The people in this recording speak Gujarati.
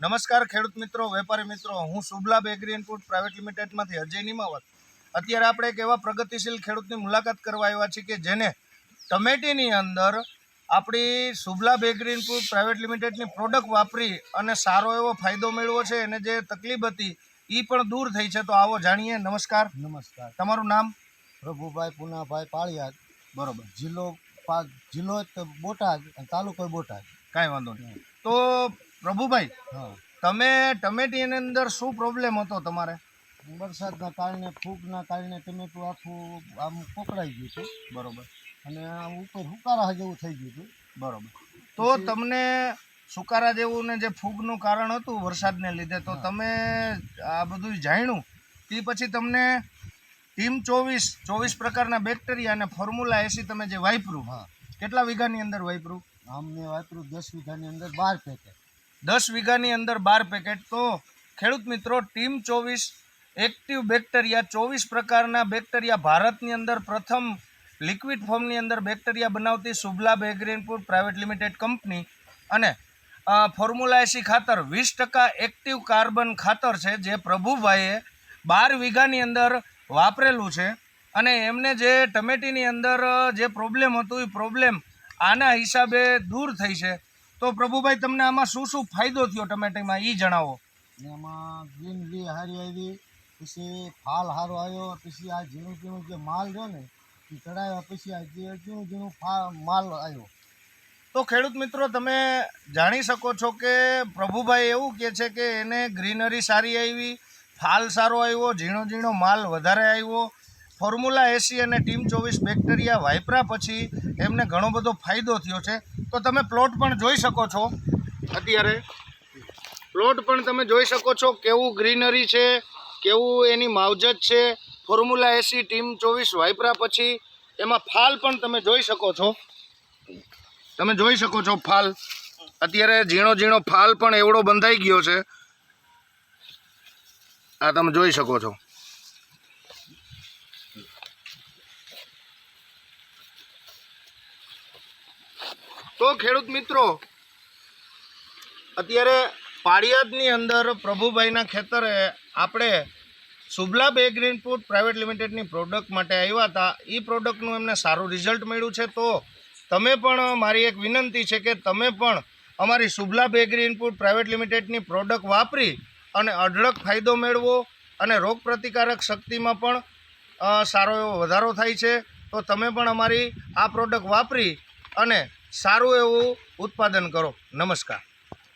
નમસ્કાર ખેડૂત મિત્રો વેપારી મિત્રો. હું શુભલાભ એગ્રી ઇનપુટ પ્રાઇવેટ લિમિટેડમાંથી અજય નિમાવત. અત્યારે આપણે એક એવા પ્રગતિશીલ ખેડૂતની મુલાકાત કરવા આવ્યા છીએ કે જેને ટમેટીની અંદર આપણી શુભલાભ એગ્રી ઇનપુટ પ્રાઇવેટ લિમિટેડની પ્રોડક્ટ વાપરી અને સારો એવો ફાયદો મેળવો છે અને જે તકલીફ હતી એ પણ દૂર થઈ છે. તો આવો જાણીએ. નમસ્કાર. નમસ્કાર. તમારું નામ? પ્રભુભાઈ પુનાભાઈ પાળિયાદ બરોબર. જિલ્લો જિલ્લો બોટાદ તાલુકો બોટાદ. કાંઈ વાંધો નહીં. તો પ્રભુભાઈ તમે ટમેટીની અંદર શું પ્રોબ્લેમ હતો તમારે? વરસાદના કારણે ફૂગના કારણે ટમેટું આખું આમ કોકડાઈ ગયું હતું બરોબર. અને ઉપર હુકારા જેવું થઈ ગયું હતું. બરોબર. તો તમને સુકારા જેવું ને જે ફૂગનું કારણ હતું વરસાદને લીધે તો તમે આ બધું જાણ્યું. તે પછી તમને ટીમ ચોવીસ ચોવીસ પ્રકારના બેક્ટેરિયા અને ફોર્મ્યુલા એસી તમે જે વાપર્યું હા. કેટલા વીઘાની અંદર વાપર્યું? આમ મેં વાપર્યું દસ વીઘાની અંદર બાર પેકેટ દસ વીઘાની અંદર બાર પેકેટ તો ખેડૂત મિત્રો, ટીમ ચોવીસ એક્ટિવ બેક્ટેરિયા ચોવીસ પ્રકારના બેક્ટેરિયા ભારતની અંદર પ્રથમ લિક્વિડ ફોર્મની અંદર બેક્ટેરિયા બનાવતી શુભલાભ બેગ્રીનપુર પ્રાઇવેટ લિમિટેડ કંપની. અને ફોર્મ્યુલા ખાતર વીસ ટકા એક્ટિવ કાર્બન ખાતર છે જે પ્રભુભાઈએ બાર વીઘાની અંદર વાપરેલું છે. અને એમને જે ટમેટીની અંદર જે પ્રોબ્લેમ હતું, એ પ્રોબ્લેમ આના હિસાબે દૂર થઈ છે. તો પ્રભુભાઈ તમને આમાં શું શું ફાયદો થયો ટમેટીમાં? એ જણાવો. એમાં ગ્રીનરી સારી આવી પછી ફાલ સારો આવ્યો પછી આ ઝીણું ઝીણું જે માલ રહ્યો ને એ ચડાવ્યા પછી આ જે ઝીણું ઝીણું ફા માલ આવ્યો. તો ખેડૂત મિત્રો તમે જાણી શકો છો કે પ્રભુભાઈ એવું કહે છે કે એને ગ્રીનરી સારી આવી ફાલ સારો આવ્યો ઝીણો ઝીણો માલ વધારે આવ્યો ફોર્મ્યુલા એસી અને ટીમ ચોવીસ બેક્ટેરિયા વાપરા પછી એમને ઘણો બધો ફાયદો થયો છે. તો તમે પ્લોટ પણ જોઈ શકો છો. અત્યારે પ્લોટ પણ તમે જોઈ શકો છો કેવું ગ્રીનરી છે, કેવું એની માવજત છે. ફોર્મ્યુલા એસી ટીમ ચોવીસ વાપરા પછી એમાં ફાલ પણ તમે જોઈ શકો છો. તમે જોઈ શકો છો ફાલ. અત્યારે ઝીણો ઝીણો ફાલ પણ એવડો બંધાઈ ગયો છે. આ તમે જોઈ શકો છો. તો ખેડૂત મિત્રો, અત્યારે પાળિયાદની અંદર પ્રભુભાઈના ખેતરે આપણે શુભલાભ એગ્રીન ફૂડ પ્રાઇવેટ લિમિટેડની પ્રોડક્ટ માટે આવ્યા હતા. એ પ્રોડક્ટનું એમને સારું રિઝલ્ટ મળ્યું છે. તો તમે પણ મારી એક વિનંતી છે કે તમે પણ અમારી શુભલાભ એગ્રી ઇનપુટ પ્રાઇવેટ લિમિટેડની પ્રોડક્ટ વાપરી અને અઢળક ફાયદો મેળવો અને રોગ પ્રતિકારક શક્તિમાં પણ સારો એવો વધારો થાય છે. તો તમે પણ અમારી આ પ્રોડક્ટ વાપરી અને સારું એવું ઉત્પાદન કરો. નમસ્કાર.